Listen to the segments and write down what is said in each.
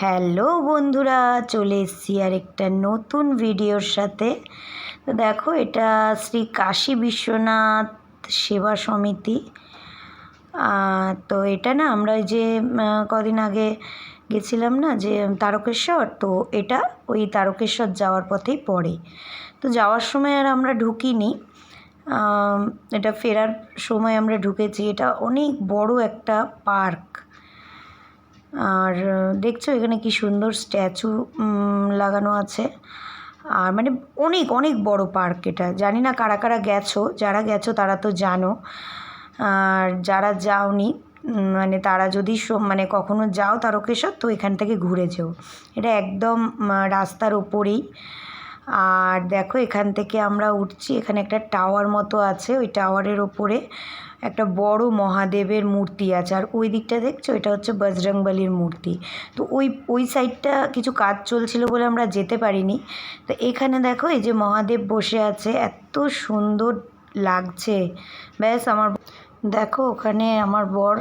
Hello বন্ধুরা, চলে এসেছি আর একটা নতুন ভিডিওর সাথে। তো দেখো, এটা শ্রী কাশী বিশ্বনাথ সেবা সমিতি। তো এটা না, আমরা যে কদিন আগে গেছিলাম না, যে তারকেশ্বর, তো এটা ওই তারকেশ্বর যাওয়ার পথেই পড়ে। তো যাওয়ার সময় আর আমরা ঢুকিনি। এটা ফেরার সময় আমরা ঢুকেছি। এটা অনেক বড় একটা পার্ক। আর দেখছ এখানে কি সুন্দর স্ট্যাচু লাগানো আছে। আর মানে অনেক অনেক বড় পার্ক এটা। জানি না কারা কারা গেছো, যারা গেছো তারা তো জানো। আর যারা যাওনি মানে তারা যদি মানে কখনো যাও তারকেশ্বর, তো এখান থেকে ঘুরে যেও। এটা একদম রাস্তার ওপরেই। আর দেখো এখান থেকে আমরা উঠছি, এখানে একটা টাওয়ার মতো আছে, ওই টাওয়ারের ওপরে একটা বড় মহাদেবের মূর্তি আছে। আর ওই দিকটা দেখছ? এটা হচ্ছে বজরংবলির মূর্তি। তো ওই ওই সাইডটা কিছু কাজ চলছিল বলে আমরা যেতে পারিনি। তো এখানে দেখো, এই যে মহাদেব বসে আছে, এত সুন্দর লাগছে। ব্যাস, আমার দেখো, ওখানে আমার বর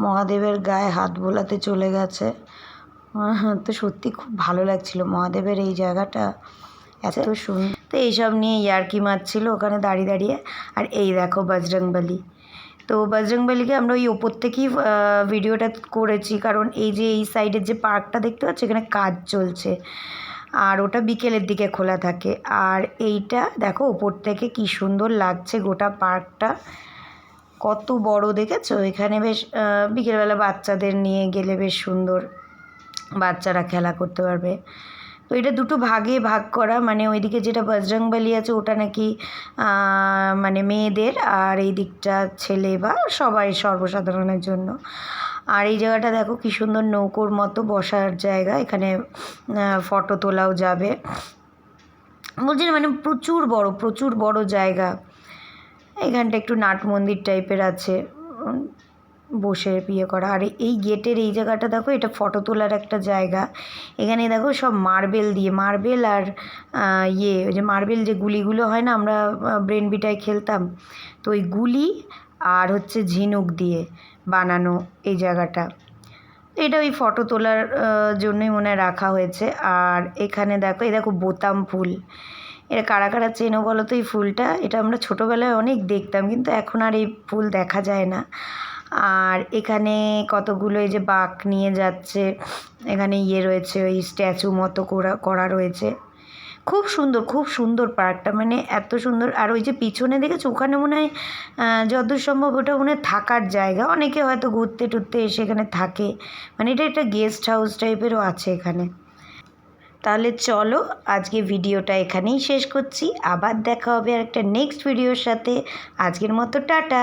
মহাদেবের গায়ে হাত বোলাতে চলে গেছে। তো সত্যি খুব ভালো লাগছিল মহাদেবের এই জায়গাটা। এত সুন্দর। তো এইসব নিয়ে ইয়ার্কি মারছিল ওখানে দাঁড়িয়ে দাঁড়িয়ে। আর এই দেখো বজরংবলী। তো বজরংবলীকে আমরা ওই ওপর থেকেই ভিডিওটা করেছি। কারণ এই যে এই সাইডের যে পার্কটা দেখতে পাচ্ছ এখানে কাজ চলছে। আর ওটা বিকেলের দিকে খোলা থাকে। আর এইটা দেখো ওপর থেকে কি সুন্দর লাগছে গোটা পার্কটা। কত বড় দেখেছ? এখানে বেশ বিকেলবেলা বাচ্চাদের নিয়ে গেলে বেশ সুন্দর। বাচ্চারা খেলা করতে পারবে। তো এটা দুটো ভাগে ভাগ করা। মানে ওইদিকে যেটা বজরংবলী আছে, ওটা নাকি মানে মেয়েদের, আর এই দিকটা ছেলে বা সবাই সর্বসাধারণের জন্য। আর এই জায়গাটা দেখো কি সুন্দর নৌকোর মতো বসার জায়গা। এখানে ফটো তোলাও যাবে। বলছি মানে প্রচুর বড় প্রচুর বড় জায়গা। এখানটা একটু নাট মন্দির টাইপের আছে। বসে বিয়ে করা। আর এই গেটের এই জায়গাটা দেখো, এটা ফটো তোলার একটা জায়গা। এখানে দেখো সব মার্বেল দিয়ে, মার্বেল আর ইয়ে ওই যে মার্বেল যে গুলিগুলো হয় না, আমরা ব্রেন বিটায় খেলতাম। তো ওই গুলি আর হচ্ছে ঝিনুক দিয়ে বানানো এই জায়গাটা। এটা ওই ফটো তোলার জন্যই মনে রাখা হয়েছে। আর এখানে দেখো, এই দেখো বোতাম ফুল। এটা কারা কারা চেনো বলো তো এই ফুলটা? এটা আমরা ছোটোবেলায় অনেক দেখতাম, কিন্তু এখন আর এই ফুল দেখা যায় না। আর এখানে কতগুলো এই যে বাঘ নিয়ে যাচ্ছে, এখানে ইয়ে রয়েছে, ওই স্ট্যাচু মতো করা করা রয়েছে। খুব সুন্দর খুব সুন্দর পার্কটা মানে এত সুন্দর। আর ওই যে পিছনে দেখেছ, ওখানে মনে হয় যতদূর সম্ভব ওটা মনে হয় থাকার জায়গা। অনেকে হয়তো ঘুরতে টুরতে এসে এখানে থাকে। মানে এটা একটা গেস্ট হাউস টাইপেরও আছে এখানে। তাহলে চলো, আজকে ভিডিওটা এখানেই শেষ করছি। আবার দেখা হবে আর একটা নেক্সট ভিডিওর সাথে। আজকের মতো টাটা!